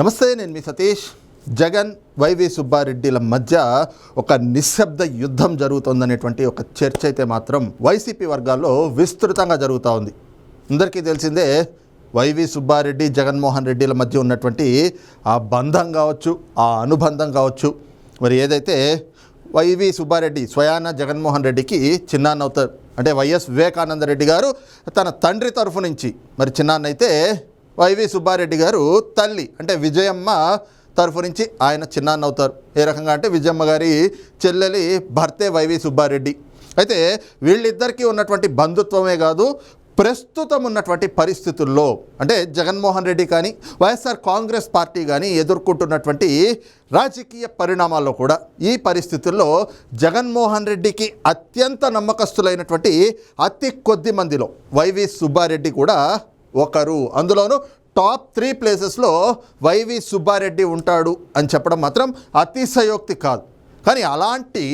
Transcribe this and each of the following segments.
నమస్తే నేను మీ సతీష్. జగన్ వైవి సుబ్బారెడ్డిల మధ్య ఒక నిశ్శబ్ద యుద్ధం జరుగుతోందనేటువంటి ఒక చర్చ అయితే మాత్రం వైసీపీ వర్గాల్లో విస్తృతంగా జరుగుతూ ఉంది. అందరికీ తెలిసిందే వైవి సుబ్బారెడ్డి జగన్మోహన్ రెడ్డిల మధ్య ఉన్నటువంటి ఆ బంధం కావచ్చు ఆ అనుబంధం కావచ్చు. మరి ఏదైతే వైవి సుబ్బారెడ్డి స్వయాన జగన్మోహన్ రెడ్డికి చిన్నాన్న అవుతారు అంటే వైఎస్ వివేకానంద రెడ్డి గారు తన తండ్రి తరఫు నుంచి మరి చిన్నాన్న అయితే వైవి సుబ్బారెడ్డి గారు తల్లి అంటే విజయమ్మ తరఫు నుంచి ఆయన చిన్నాన్న అవుతారు. ఏ రకంగా అంటే విజయమ్మ గారి చెల్లెలి భర్తే వైవి సుబ్బారెడ్డి. అయితే వీళ్ళిద్దరికీ ఉన్నటువంటి బంధుత్వమే కాదు ప్రస్తుతం ఉన్నటువంటి పరిస్థితుల్లో అంటే జగన్మోహన్ రెడ్డి కానీ వైఎస్ఆర్ కాంగ్రెస్ పార్టీ కానీ ఎదుర్కొంటున్నటువంటి రాజకీయ పరిణామాల్లో కూడా ఈ పరిస్థితుల్లో జగన్మోహన్ రెడ్డికి అత్యంత నమ్మకస్తులైనటువంటి అతి కొద్ది మందిలో వైవి సుబ్బారెడ్డి కూడా ఒకరు. అందులోనూ టాప్ త్రీ ప్లేసెస్లో వైవి సుబ్బారెడ్డి ఉంటాడు అని చెప్పడం మాత్రం అతిశయోక్తి కాదు. కానీ అలాంటి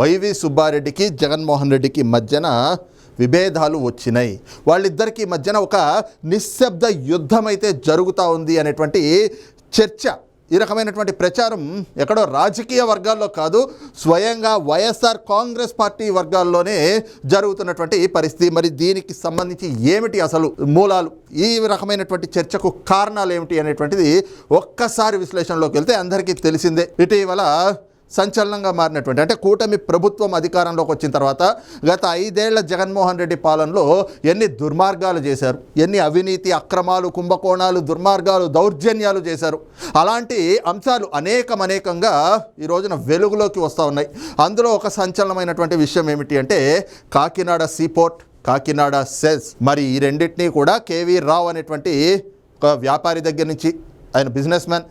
వైవి సుబ్బారెడ్డికి జగన్మోహన్ రెడ్డికి మధ్యన విభేదాలు వచ్చినాయి. వాళ్ళిద్దరికీ మధ్యన ఒక నిశ్శబ్ద యుద్ధం అయితే జరుగుతూ ఉంది అనేటువంటి చర్చ ఈ రకమైనటువంటి ప్రచారం ఎక్కడో రాజకీయ వర్గాల్లో కాదు స్వయంగా వైఎస్ఆర్ కాంగ్రెస్ పార్టీ వర్గాల్లోనే జరుగుతున్నటువంటి పరిస్థితి. మరి దీనికి సంబంధించి ఏమిటి అసలు మూలాలు? ఈ రకమైనటువంటి చర్చకు కారణాలు ఏమిటి అనేటువంటిది ఒక్కసారి విశ్లేషణలోకి వెళ్తే అందరికీ తెలిసిందే. ఇటీవల సంచలనంగా మారినటువంటి అంటే కూటమి ప్రభుత్వం అధికారంలోకి వచ్చిన తర్వాత గత ఐదేళ్ళ జగన్మోహన్ రెడ్డి పాలనలో ఎన్ని దుర్మార్గాలు చేశారు ఎన్ని అవినీతి అక్రమాలు కుంభకోణాలు దుర్మార్గాలు దౌర్జన్యాలు చేశారు అలాంటి అంశాలు అనేకం అనేకంగా ఈ రోజున వెలుగులోకి వస్తూ ఉన్నాయి. అందులో ఒక సంచలనమైనటువంటి విషయం ఏమిటి అంటే కాకినాడ సీపోర్ట్ కాకినాడ సెస్ మరి ఈ రెండింటినీ కూడా కేవీ రావు అనేటువంటి ఒక వ్యాపారి దగ్గర నుంచి ఆయన బిజినెస్ మ్యాన్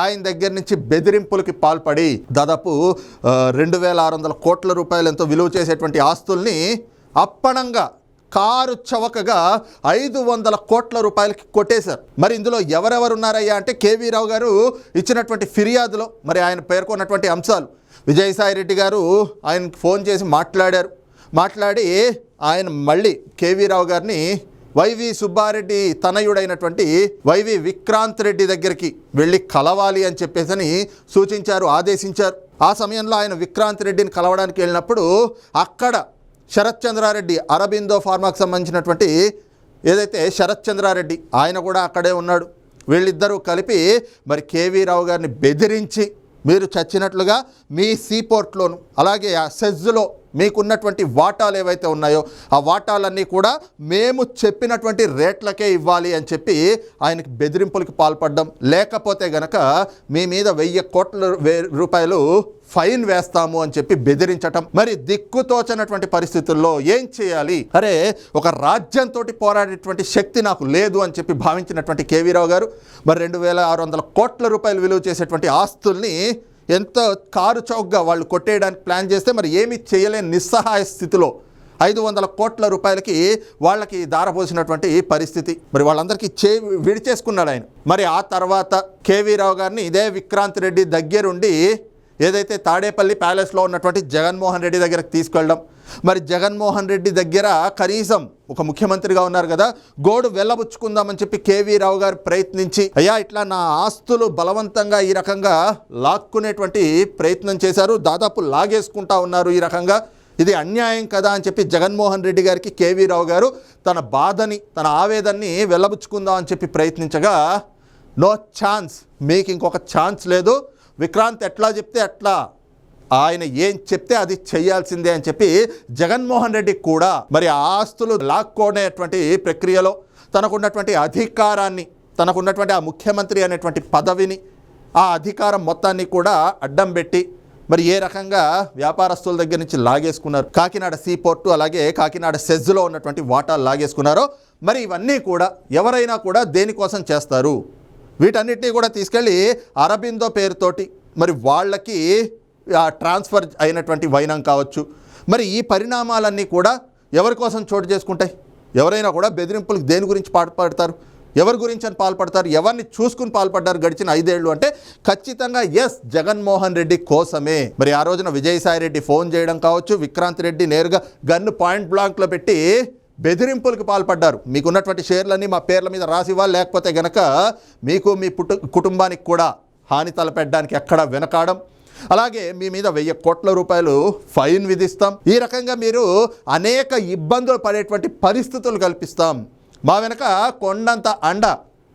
ఆయన దగ్గర నుంచి బెదిరింపులకి పాల్పడి దాదాపు రెండు వేల ఆరు వందల కోట్ల రూపాయలు ఎంతో విలువ చేసేటువంటి ఆస్తుల్ని అప్పణంగా కారు చవకగా ఐదు వందల కోట్ల రూపాయలకి కొట్టేశారు. మరి ఇందులో ఎవరెవరు ఉన్నారయ్యా అంటే కేవీ రావు గారు ఇచ్చినటువంటి ఫిర్యాదులో మరి ఆయన పేర్కొన్నటువంటి అంశాలు. విజయసాయి రెడ్డి గారు ఆయనకి ఫోన్ చేసి మాట్లాడారు. మాట్లాడి ఆయన మళ్ళీ కేవీ రావు గారిని వైవి సుబ్బారెడ్డి తనయుడైనటువంటి వైవి విక్రాంత్ రెడ్డి దగ్గరికి వెళ్ళి కలవాలి అని చెప్పేసి సూచించారు ఆదేశించారు. ఆ సమయంలో ఆయన విక్రాంత్ రెడ్డిని కలవడానికి వెళ్ళినప్పుడు అక్కడ శరత్ చంద్రారెడ్డి అరబిందో ఫార్మాకు సంబంధించినటువంటి ఏదైతే శరత్ చంద్రారెడ్డి ఆయన కూడా అక్కడే ఉన్నాడు. వీళ్ళిద్దరూ కలిపి మరి కేవీ రావు గారిని బెదిరించి మీరు చచ్చినట్లుగా మీ సీపోర్ట్లోను అలాగే ఆ సెజ్లో మీకున్నటువంటి వాటాలు ఏవైతే ఉన్నాయో ఆ వాటాలన్నీ కూడా మేము చెప్పినటువంటి రేట్లకే ఇవ్వాలి అని చెప్పి ఆయనకి బెదిరింపులకు పాల్పడడం. లేకపోతే గనక మీ మీద వెయ్యి కోట్ల వే- రూపాయలు ఫైన్ వేస్తాము అని చెప్పి బెదిరించటం. మరి దిక్కుతోచనటువంటి పరిస్థితుల్లో ఏం చేయాలి? అరే ఒక రాజ్యంతో పోరాడేటువంటి శక్తి నాకు లేదు అని చెప్పి భావించినటువంటి కేవీరావు గారు మరి రెండు వేల ఆరు వందల కోట్ల రూపాయలు విలువ చేసేటువంటి ఆస్తుల్ని ఎంత కారు చౌక్గా వాళ్ళు కొట్టేయడానికి ప్లాన్ చేస్తే మరి ఏమీ చేయలేని నిస్సహాయ స్థితిలో ఐదు వందల కోట్ల రూపాయలకి వాళ్ళకి దారపోసినటువంటి పరిస్థితి. మరి వాళ్ళందరికీ చే విడిచేసుకున్నాడు ఆయన. మరి ఆ తర్వాత కేవీ రావు గారిని ఇదే విక్రాంత్ రెడ్డి దగ్గరుండి ఏదైతే తాడేపల్లి ప్యాలెస్లో ఉన్నటువంటి జగన్మోహన్ రెడ్డి దగ్గరకు తీసుకెళ్ళడం మరి జగన్మోహన్ రెడ్డి దగ్గర కనీసం ఒక ముఖ్యమంత్రిగా ఉన్నారు కదా గోడు వెళ్ళబుచ్చుకుందామని చెప్పి కేవీ రావు గారు ప్రయత్నించి అయ్యా ఇట్లా నా ఆస్తులు బలవంతంగా ఈ రకంగా లాక్కునేటువంటి ప్రయత్నం చేశారు దాదాపు లాగేసుకుంటా ఉన్నారు ఈ రకంగా. ఇది అన్యాయం కదా అని చెప్పి జగన్మోహన్ రెడ్డి గారికి కేవీ రావు గారు తన బాధని తన ఆవేదన్ని వెళ్ళబుచ్చుకుందాం అని చెప్పి ప్రయత్నించగా నో ఛాన్స్ మీకు ఇంకొక ఛాన్స్ లేదు. విక్రాంత్ ఎట్లా చెప్తే అట్లా ఆయన ఏం చెప్తే అది చేయాల్సిందే అని చెప్పి జగన్మోహన్ రెడ్డి కూడా మరి ఆస్తులు లాక్కోనేటువంటి ప్రక్రియలో తనకున్నటువంటి అధికారాన్ని తనకున్నటువంటి ఆ ముఖ్యమంత్రి అనేటువంటి పదవిని ఆ అధికారం మొత్తాన్ని కూడా అడ్డం పెట్టి మరి ఏ రకంగా వ్యాపారస్తుల దగ్గర నుంచి లాగేసుకున్నారు. కాకినాడ సీ పోర్టు అలాగే కాకినాడ సెజ్లో ఉన్నటువంటి వాటాలు లాగేసుకున్నారో మరి ఇవన్నీ కూడా ఎవరైనా కూడా దేనికోసం చేస్తారు? వీటన్నిటినీ కూడా తీసుకెళ్ళి అరబిందో పేరుతోటి మరి వాళ్ళకి ట్రాన్స్ఫర్ అయినటువంటి వైనం కావచ్చు. మరి ఈ పరిణామాలన్నీ కూడా ఎవరి కోసం చోటు చేసుకుంటాయి? ఎవరైనా కూడా బెదిరింపులకు దేని గురించి పాల్పడతారు ఎవరి గురించి అని పాల్పడతారు? ఎవరిని చూసుకుని పాల్పడ్డారు గడిచిన ఐదేళ్ళు అంటే ఖచ్చితంగా ఎస్ జగన్మోహన్ రెడ్డి కోసమే. మరి ఆ రోజున విజయసాయి రెడ్డి ఫోన్ చేయడం కావచ్చు విక్రాంత్ రెడ్డి నేరుగా గన్ను పాయింట్ బ్లాంక్లో పెట్టి బెదిరింపులకు పాల్పడ్డారు. మీకున్నటువంటి షేర్లన్నీ మా పేర్ల మీద రాసివ్వాలి? లేకపోతే గనక మీకు మీ పుట్టు కుటుంబానికి కూడా హాని తలపెట్టడానికి ఎక్కడ వెనకాడం? అలాగే మీ మీద వెయ్యి కోట్ల రూపాయలు ఫైన్ విధిస్తాం. ఈ రకంగా మీరు అనేక ఇబ్బందులు పడేటువంటి పరిస్థితులు కల్పిస్తాం. మా వెనక కొండంత అండ.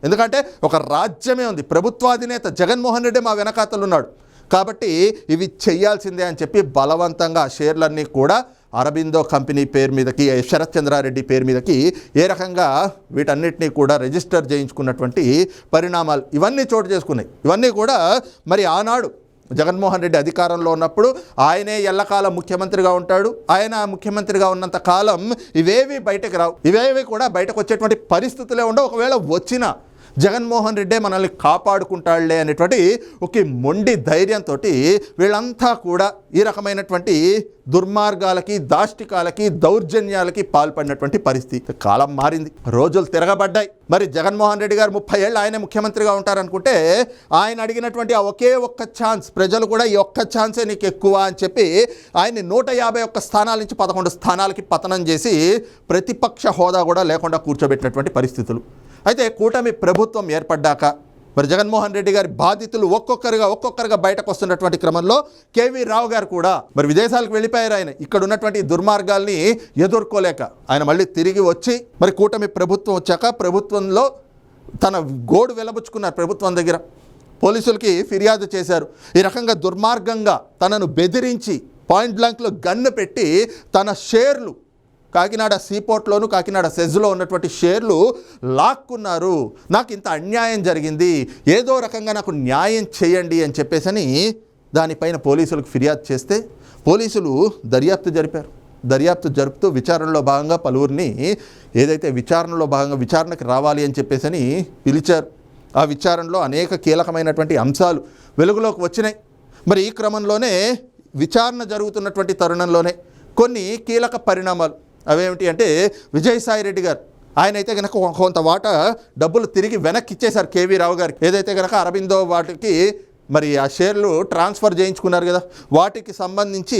ఎందుకంటే ఒక రాజ్యమే ఉంది. ప్రభుత్వాధినేత జగన్మోహన్ రెడ్డి మా వెనకాతలు ఉన్నాడు. కాబట్టి ఇవి చేయాల్సిందే అని చెప్పి బలవంతంగా షేర్లన్నీ కూడా అరబిందో కంపెనీ పేరు మీదకి శరత్ చంద్రారెడ్డి పేరు మీదకి ఏ రకంగా వీటన్నిటినీ కూడా రిజిస్టర్ చేయించుకున్నటువంటి పరిణామాలు ఇవన్నీ చోటు చేసుకున్నాయి. ఇవన్నీ కూడా మరి ఆనాడు జగన్మోహన్ రెడ్డి అధికారంలో ఉన్నప్పుడు ఆయనే ఎల్లకాలం ముఖ్యమంత్రిగా ఉంటాడు. ఆయన ముఖ్యమంత్రిగా ఉన్నంత కాలం ఇవేవి బయటకు రావు. ఇవేవి కూడా బయటకు వచ్చేటువంటి పరిస్థితులే ఉండవు. ఒకవేళ వచ్చినా జగన్మోహన్ రెడ్డే మనల్ని కాపాడుకుంటాడులే అనేటువంటి ఒక మొండి ధైర్యంతో వీళ్ళంతా కూడా ఈ రకమైనటువంటి దుర్మార్గాలకి దాష్టికాలకి దౌర్జన్యాలకి పాల్పడినటువంటి పరిస్థితి. కాలం మారింది రోజులు తిరగబడ్డాయి. మరి జగన్మోహన్ రెడ్డి గారు ముప్పై ఏళ్ళు ఆయన ముఖ్యమంత్రిగా ఉంటారనుకుంటే ఆయన అడిగినటువంటి ఆ ఒకే ఒక్క ఛాన్స్ ప్రజలు కూడా ఈ ఒక్క ఛాన్సే నీకు ఎక్కువ అని చెప్పి ఆయన్ని నూట యాభై ఒక్క స్థానాల నుంచి పదకొండు స్థానాలకి పతనం చేసి ప్రతిపక్ష హోదా కూడా లేకుండా కూర్చోబెట్టినటువంటి పరిస్థితులు. అయితే కూటమి ప్రభుత్వం ఏర్పడ్డాక మరి జగన్మోహన్ రెడ్డి గారి బాధితులు ఒక్కొక్కరుగా ఒక్కొక్కరుగా బయటకు వస్తున్నటువంటి క్రమంలో కేవీ రావు గారు కూడా మరి విదేశాలకు వెళ్ళిపోయారు ఆయన. ఇక్కడ ఉన్నటువంటి దుర్మార్గాల్ని ఎదుర్కోలేక ఆయన మళ్ళీ తిరిగి వచ్చి మరి కూటమి ప్రభుత్వం వచ్చాక ప్రభుత్వంలో తన గోడు వెలబుచ్చుకున్నారు ప్రభుత్వం దగ్గర. పోలీసులకి ఫిర్యాదు చేశారు. ఈ రకంగా దుర్మార్గంగా తనను బెదిరించి పాయింట్ బ్లాంక్లో గన్ను పెట్టి తన షేర్లు కాకినాడ సీపోర్ట్లోను కాకినాడ సెజ్లో ఉన్నటువంటి షేర్లు లాక్కున్నారు. నాకు ఇంత అన్యాయం జరిగింది. ఏదో రకంగా నాకు న్యాయం చేయండి అని చెప్పేసని దానిపైన పోలీసులకు ఫిర్యాదు చేస్తే పోలీసులు దర్యాప్తు జరిపారు. దర్యాప్తు జరుపుతూ విచారణలో భాగంగా పలువురిని ఏదైతే విచారణలో భాగంగా విచారణకు రావాలి అని చెప్పేసని పిలిచారు. ఆ విచారణలో అనేక కీలకమైనటువంటి అంశాలు వెలుగులోకి వచ్చినాయి. మరి ఈ క్రమంలోనే విచారణ జరుగుతున్నటువంటి తరుణంలోనే కొన్ని కీలక పరిణామాలు అవేమిటి అంటే విజయసాయి రెడ్డి గారు. ఆయన అయితే కనుక కొంత వాటా డబ్బులు తిరిగి వెనక్కి ఇచ్చేశారు కేవీ రావు గారికి. ఏదైతే కనుక అరబిందో వాటికి మరి ఆ షేర్లు ట్రాన్స్ఫర్ చేయించుకున్నారు కదా వాటికి సంబంధించి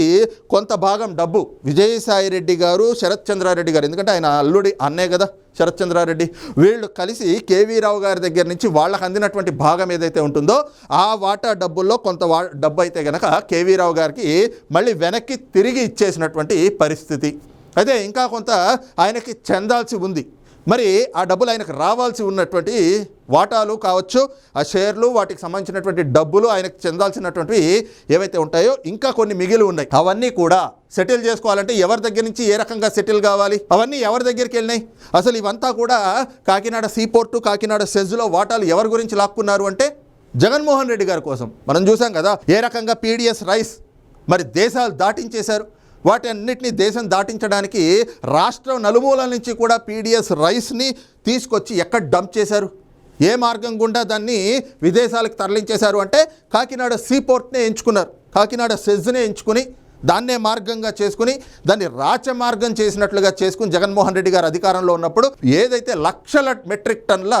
కొంత భాగం డబ్బు విజయసాయి రెడ్డి గారు శరత్చంద్రారెడ్డి గారు. ఎందుకంటే ఆయన అల్లుడి అన్నే కదా శరత్చంద్రారెడ్డి వీళ్ళు కలిసి కేవీ రావు గారి దగ్గర నుంచి వాళ్ళకి అందినటువంటి భాగం ఏదైతే ఉంటుందో ఆ వాటా డబ్బుల్లో కొంత వా డబ్బు అయితే కనుక కేవీ రావు గారికి మళ్ళీ వెనక్కి తిరిగి ఇచ్చేసినటువంటి పరిస్థితి. అదే ఇంకా కొంత ఆయనకి చెందాల్సి ఉంది. మరి ఆ డబ్బులు ఆయనకు రావాల్సి ఉన్నటువంటి వాటాలు కావచ్చు ఆ షేర్లు వాటికి సంబంధించినటువంటి డబ్బులు ఆయనకు చెందాల్సినటువంటివి ఏవైతే ఉంటాయో ఇంకా కొన్ని మిగిలి ఉన్నాయి. అవన్నీ కూడా సెటిల్ చేసుకోవాలంటే ఎవరి దగ్గర నుంచి ఏ రకంగా సెటిల్ కావాలి? అవన్నీ ఎవరి దగ్గరికి వెళ్ళినాయి? అసలు ఇవంతా కూడా కాకినాడ సీపోర్టు కాకినాడ సెజ్లో వాటాలు ఎవరి గురించి లాక్కున్నారు అంటే జగన్మోహన్ రెడ్డి గారి కోసం. మనం చూసాం కదా ఏ రకంగా పీడిఎస్ రైస్ మరి దేశాలు దాటించేశారు. వాటన్నిటిని దేశం దాటించడానికి రాష్ట్రం నలుమూలల నుంచి కూడా పీడిఎస్ రైస్ని తీసుకొచ్చి ఎక్కడ డంప్ చేశారు? ఏ మార్గం గుండా దాన్ని విదేశాలకు తరలించేశారు అంటే కాకినాడ సీపోర్ట్నే ఎంచుకున్నారు. కాకినాడ సెజ్నే ఎంచుకుని దాన్నే మార్గంగా చేసుకుని దాన్ని రాచమార్గం చేసినట్లుగా చేసుకుని జగన్మోహన్ రెడ్డి గారు అధికారంలో ఉన్నప్పుడు ఏదైతే లక్షల మెట్రిక్ టన్ల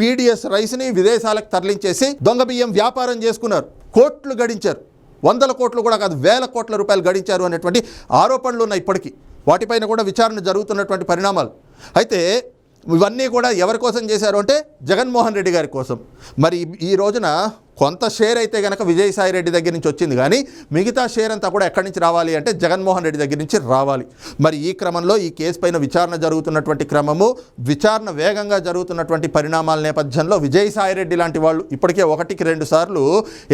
పీడిఎస్ రైస్ని విదేశాలకు తరలించేసి దొంగ బియ్యం వ్యాపారం చేసుకున్నారు. కోట్లు గడించారు. వందల కోట్లు కూడా కాదు వేల కోట్ల రూపాయలు గడించారు అనేటువంటి ఆరోపణలు ఉన్నాయి ఇప్పటికీ. వాటిపైన కూడా విచారణ జరుగుతున్నటువంటి పరిణామాలు. అయితే ఇవన్నీ కూడా ఎవరి కోసం చేశారు అంటే జగన్మోహన్ రెడ్డి గారి కోసం. మరి ఈ- ఈ రోజున కొంత షేర్ అయితే కనుక విజయసాయి రెడ్డి దగ్గర నుంచి వచ్చింది కానీ మిగతా షేర్ అంతా కూడా ఎక్కడి నుంచి రావాలి అంటే జగన్మోహన్ రెడ్డి దగ్గర నుంచి రావాలి. మరి ఈ క్రమంలో ఈ కేసు పైన విచారణ జరుగుతున్నటువంటి క్రమము విచారణ వేగంగా జరుగుతున్నటువంటి పరిణామాల నేపథ్యంలో విజయసాయి రెడ్డి లాంటి వాళ్ళు ఇప్పటికే ఒకటికి రెండు సార్లు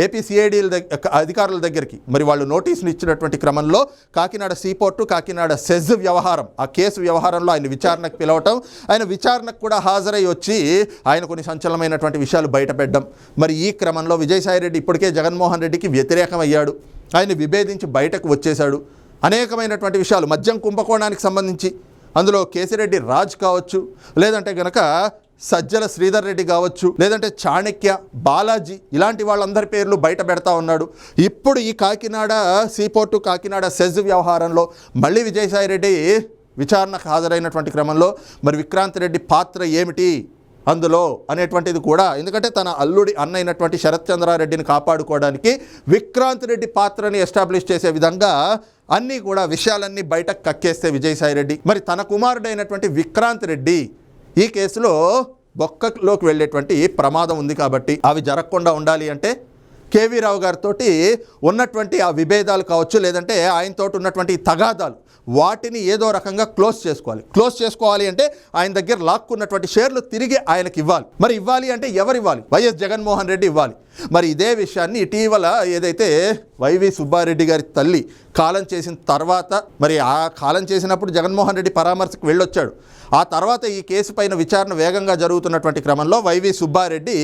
ఏపీ సిఐడిల దగ్గర అధికారుల దగ్గరికి మరి వాళ్ళు నోటీసులు ఇచ్చినటువంటి క్రమంలో కాకినాడ సీపోర్టు కాకినాడ సెజ్ వ్యవహారం ఆ కేసు వ్యవహారంలో ఆయన విచారణకు పిలవటం ఆయన విచారణకు కూడా హాజరై వచ్చి ఆయన కొన్ని సంచలనమైనటువంటి విషయాలు బయటపెట్టడం. మరి ఈ క్రమంలో విజయసాయి రెడ్డి ఇప్పటికే జగన్మోహన్ రెడ్డికి వ్యతిరేకమయ్యాడు. ఆయన విభేదించి బయటకు వచ్చేశాడు. అనేకమైనటువంటి విషయాలు మద్యం కుంభకోణానికి సంబంధించి. అందులో కేసిరెడ్డి రాజ్ కావచ్చు లేదంటే గనక సజ్జల శ్రీధర్ రెడ్డి కావచ్చు లేదంటే చాణక్య బాలాజీ ఇలాంటి వాళ్ళందరి పేర్లు బయట పెడతా ఉన్నాడు. ఇప్పుడు ఈ కాకినాడ సీపోర్టు కాకినాడ సెజ్ వ్యవహారంలో మళ్ళీ విజయసాయి రెడ్డి విచారణకు హాజరైనటువంటి క్రమంలో మరి విక్రాంత్ రెడ్డి పాత్ర ఏమిటి? అందులో అనేటువంటిది కూడా ఎందుకంటే తన అల్లుడి అన్న అయినటువంటి శరత్ కాపాడుకోవడానికి విక్రాంత్ రెడ్డి పాత్రని ఎస్టాబ్లిష్ చేసే విధంగా అన్నీ కూడా విషయాలన్నీ బయటకు కక్కేస్తే విజయసాయి రెడ్డి. మరి తన కుమారుడైనటువంటి విక్రాంత్ రెడ్డి ఈ కేసులో బొక్కలోకి వెళ్ళేటువంటి ప్రమాదం ఉంది కాబట్టి అవి జరగకుండా ఉండాలి అంటే కేవీ రావు గారితో ఉన్నటువంటి ఆ విభేదాలు కావచ్చు లేదంటే ఆయనతో ఉన్నటువంటి తగాదాలు వాటిని ఏదో రకంగా క్లోజ్ చేసుకోవాలి. క్లోజ్ చేసుకోవాలి అంటే ఆయన దగ్గర లాక్కున్నటువంటి షేర్లు తిరిగి ఆయనకి ఇవ్వాలి. మరి ఇవ్వాలి అంటే ఎవరు ఇవ్వాలి? వైఎస్ జగన్మోహన్ రెడ్డి ఇవ్వాలి. మరి ఇదే విషయాన్ని ఇటీవల ఏదైతే వైవి సుబ్బారెడ్డి గారి తల్లి కాలం చేసిన తర్వాత మరి ఆ కాలం చేసినప్పుడు జగన్మోహన్ రెడ్డి పరామర్శకు వెళ్ళొచ్చాడు. ఆ తర్వాత ఈ కేసు పైన విచారణ వేగంగా జరుగుతున్నటువంటి క్రమంలో వైవి సుబ్బారెడ్డి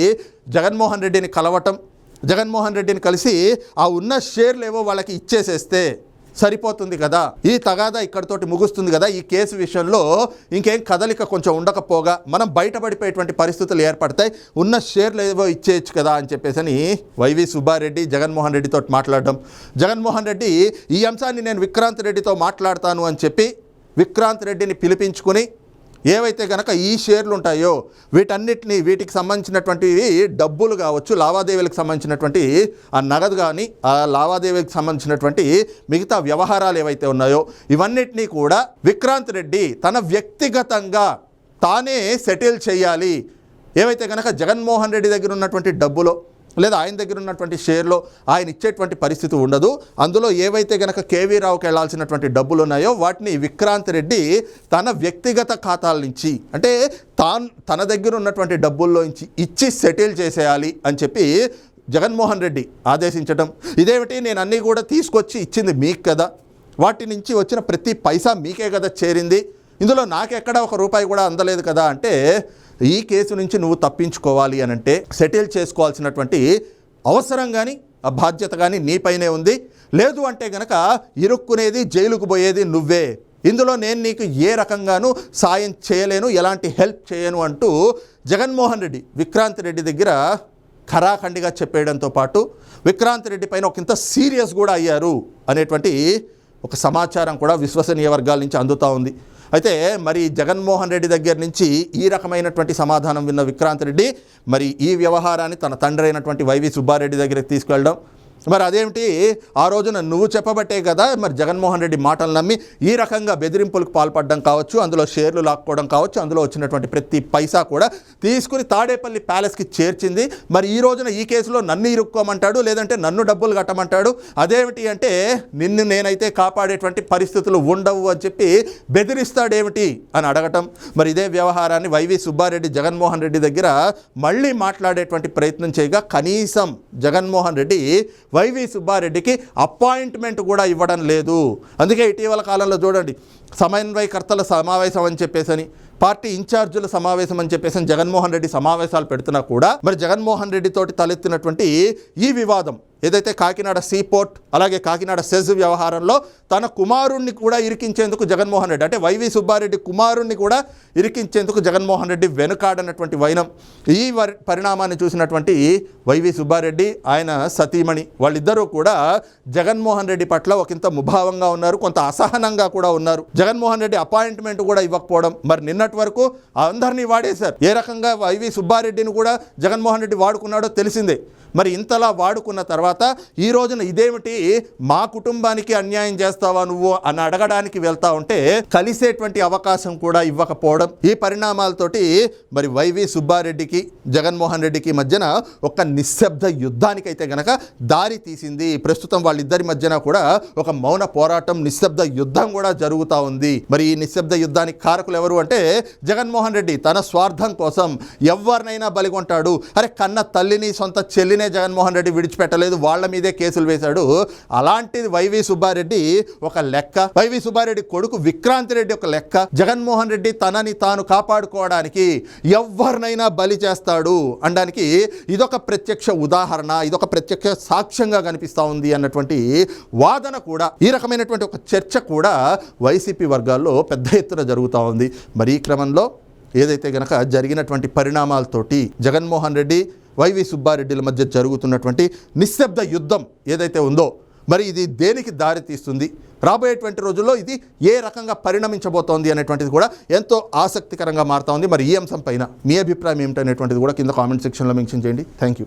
జగన్మోహన్ రెడ్డిని కలవటం జగన్మోహన్ రెడ్డిని కలిసి ఆ ఉన్న షేర్లు ఏవో వాళ్ళకి ఇచ్చేసేస్తే సరిపోతుంది కదా? ఈ తగాదా ఇక్కడతోటి ముగుస్తుంది కదా? ఈ కేసు విషయంలో ఇంకేం కదలిక కొంచెం ఉండకపోగా మనం బయటపడిపోయేటువంటి పరిస్థితులు ఏర్పడతాయి. ఉన్న షేర్లు ఏవో ఇచ్చేయచ్చు కదా అని చెప్పేసి అని వైవి సుబ్బారెడ్డి జగన్మోహన్ రెడ్డితో మాట్లాడడం. జగన్మోహన్ రెడ్డి ఈ అంశాన్ని నేను విక్రాంత్ రెడ్డితో మాట్లాడతాను అని చెప్పి విక్రాంత్ రెడ్డిని పిలిపించుకుని ఏవైతే కనుక ఈ షేర్లు ఉంటాయో వీటన్నిటిని వీటికి సంబంధించినటువంటివి డబ్బులు కావచ్చు లావాదేవీలకు సంబంధించినటువంటి ఆ నగదు కానీ ఆ లావాదేవీలకు సంబంధించినటువంటి మిగతా వ్యవహారాలు ఏవైతే ఉన్నాయో ఇవన్నిటినీ కూడా విక్రాంత్ రెడ్డి తన వ్యక్తిగతంగా తానే సెటిల్ చేయాలి. ఏవైతే కనుక జగన్మోహన్ రెడ్డి దగ్గర ఉన్నటువంటి డబ్బులో లేదా ఆయన దగ్గర ఉన్నటువంటి షేర్లో ఆయన ఇచ్చేటువంటి పరిస్థితి ఉండదు. అందులో ఏవైతే గనక కేవీ రావుకి వెళ్ళాల్సినటువంటి డబ్బులు ఉన్నాయో వాటిని విక్రాంత్ రెడ్డి తన వ్యక్తిగత ఖాతాల నుంచి అంటే తాన్ తన దగ్గర ఉన్నటువంటి డబ్బుల్లోంచి ఇచ్చి సెటిల్ చేసేయాలి అని చెప్పి జగన్మోహన్ రెడ్డి ఆదేశించడం ఇదేమిటి? నేను అన్నీ కూడా తీసుకొచ్చి ఇచ్చింది మీకు కదా. వాటి నుంచి వచ్చిన ప్రతి పైసా మీకే కదా చేరింది. ఇందులో నాకెక్కడ ఒక రూపాయి కూడా అందలేదు కదా అంటే ఈ కేసు నుంచి నువ్వు తప్పించుకోవాలి అని అంటే సెటిల్ చేసుకోవాల్సినటువంటి అవసరం కానీ ఆ బాధ్యత కానీ నీపైనే ఉంది. లేదు అంటే గనక ఇరుక్కునేది జైలుకు పోయేది నువ్వే. ఇందులో నేను నీకు ఏ రకంగానూ సాయం చేయలేను ఎలాంటి హెల్ప్ చేయను అంటూ జగన్మోహన్ రెడ్డి విక్రాంత్ రెడ్డి దగ్గర ఖరాఖండిగా చెప్పేయడంతో పాటు విక్రాంత్ రెడ్డి పైన ఒక ఇంత సీరియస్ కూడా అయ్యారు అనేటువంటి ఒక సమాచారం కూడా విశ్వసనీయ వర్గాల నుంచి అందుతూ ఉంది. అయితే మరి జగన్మోహన్ రెడ్డి దగ్గర నుంచి ఈ రకమైనటువంటి సమాధానం విన్న విక్రాంత్ రెడ్డి మరి ఈ వ్యవహారాన్ని తన తండ్రి అయినటువంటి వైవి సుబ్బారెడ్డి దగ్గరికి తీసుకెళ్ళడం మరి అదేమిటి? ఆ రోజున నువ్వు చెప్పబట్టే కదా మరి జగన్మోహన్ రెడ్డి మాటలు నమ్మి ఈ రకంగా బెదిరింపులకు పాల్పడడం కావచ్చు అందులో షేర్లు లాక్కోవడం కావచ్చు అందులో వచ్చినటువంటి ప్రతి పైసా కూడా తీసుకుని తాడేపల్లి ప్యాలెస్కి చేర్చింది. మరి ఈ రోజున ఈ కేసులో నన్ను ఇరుక్కోమంటాడు లేదంటే నన్ను డబ్బులు కట్టమంటాడు. అదేమిటి అంటే నిన్ను నేనైతే కాపాడేటువంటి పరిస్థితులు ఉండవు అని చెప్పి బెదిరిస్తాడేమిటి అని అడగటం. మరి ఇదే వ్యవహారాన్ని వైవి సుబ్బారెడ్డి జగన్మోహన్ రెడ్డి దగ్గర మళ్ళీ మాట్లాడేటువంటి ప్రయత్నం చేయగా కనీసం జగన్మోహన్ రెడ్డి వైవి సుబ్బారెడ్డికి అపాయింట్మెంట్ కూడా ఇవ్వడం లేదు. అందుకే ఇటీవల కాలంలో చూడండి సమన్వయకర్తల సమావేశం అని చెప్పేసని పార్టీ ఇన్ఛార్జీల సమావేశం అని చెప్పేసి జగన్మోహన్ రెడ్డి సమావేశాలు పెడుతున్నా కూడా మరి జగన్మోహన్ రెడ్డి తోటి తలెత్తినటువంటి ఈ వివాదం ఏదైతే కాకినాడ సీపోర్ట్ అలాగే కాకినాడ సెజ్ వ్యవహారంలో తన కుమారుణ్ణి కూడా ఇరికించేందుకు జగన్మోహన్ రెడ్డి అంటే వైవి సుబ్బారెడ్డి కుమారుణ్ణి కూడా ఇరికించేందుకు జగన్మోహన్ రెడ్డి వెనుకాడనటువంటి వైనం. ఈ పరిణామాన్ని చూసినటువంటి వైవి సుబ్బారెడ్డి ఆయన సతీమణి వాళ్ళిద్దరూ కూడా జగన్మోహన్ రెడ్డి పట్ల ఒకంత ముభావంగా ఉన్నారు కొంత అసహనంగా కూడా ఉన్నారు. జగన్మోహన్ రెడ్డి అపాయింట్మెంట్ కూడా ఇవ్వకపోవడం మరి నిన్నటి వరకు అందరినీ వాడేశారు. ఏ రకంగా వైవి సుబ్బారెడ్డిని కూడా జగన్మోహన్ రెడ్డి వాడుకున్నాడో తెలిసిందే. మరి ఇంతలా వాడుకున్న తర్వాత ఈ రోజున ఇదేమిటి? మా కుటుంబానికి అన్యాయం చేస్తావా నువ్వు? అని అడగడానికి వెళ్తా ఉంటే కలిసేటువంటి అవకాశం కూడా ఇవ్వకపోవడం ఈ పరిణామాలతోటి మరి వైవి సుబ్బారెడ్డికి జగన్మోహన్ రెడ్డికి మధ్యన ఒక నిశ్శబ్ద యుద్ధానికైతే గనక దారి తీసింది. ప్రస్తుతం వాళ్ళిద్దరి మధ్యన కూడా ఒక మౌన పోరాటం నిశ్శబ్ద యుద్ధం కూడా జరుగుతూ ఉంది. మరి ఈ నిశ్శబ్ద యుద్ధానికి కారకులు ఎవరు అంటే జగన్మోహన్ రెడ్డి తన స్వార్థం కోసం ఎవరినైనా బలిగొంటాడు. అరే కన్న తల్లిని సొంత చెల్లినే జగన్మోహన్ రెడ్డి విడిచిపెట్టలేదు వాళ్ళ మీదే కేసులు వేశాడు. అలాంటిది వైవి సుబ్బారెడ్డి ఒక లెక్క. వైవి సుబ్బారెడ్డి కొడుకు విక్రాంతి రెడ్డి ఒక లెక్క. జగన్మోహన్ రెడ్డి తనని తాను కాపాడుకోవడానికి ఎవరినైనా బలి చేస్తాడు అనడానికి ఇదొక ప్రత్యక్ష ఉదాహరణ ఇదొక ప్రత్యక్ష సాక్ష్యంగా కనిపిస్తూ ఉంది అన్నటువంటి వాదన కూడా ఈ రకమైనటువంటి ఒక చర్చ కూడా వైసీపీ వర్గాల్లో పెద్ద ఎత్తున జరుగుతూ ఉంది. మరి ఈ క్రమంలో ఏదైతే గనక జరిగినటువంటి పరిణామాలతోటి జగన్మోహన్ రెడ్డి వైవి సుబ్బారెడ్డిల మధ్య జరుగుతున్నటువంటి నిశ్శబ్ద యుద్ధం ఏదైతే ఉందో మరి ఇది దేనికి దారి తీస్తుంది రాబోయేటువంటి రోజుల్లో ఇది ఏ రకంగా పరిణమించబోతోంది అనేటువంటిది కూడా ఎంతో ఆసక్తికరంగా మారుతోంది మరి ఈ అంశం పైన మీ అభిప్రాయం ఏమిటనేటువంటిది కూడా కింద కామెంట్ సెక్షన్లో మెన్షన్ చేయండి. Thank you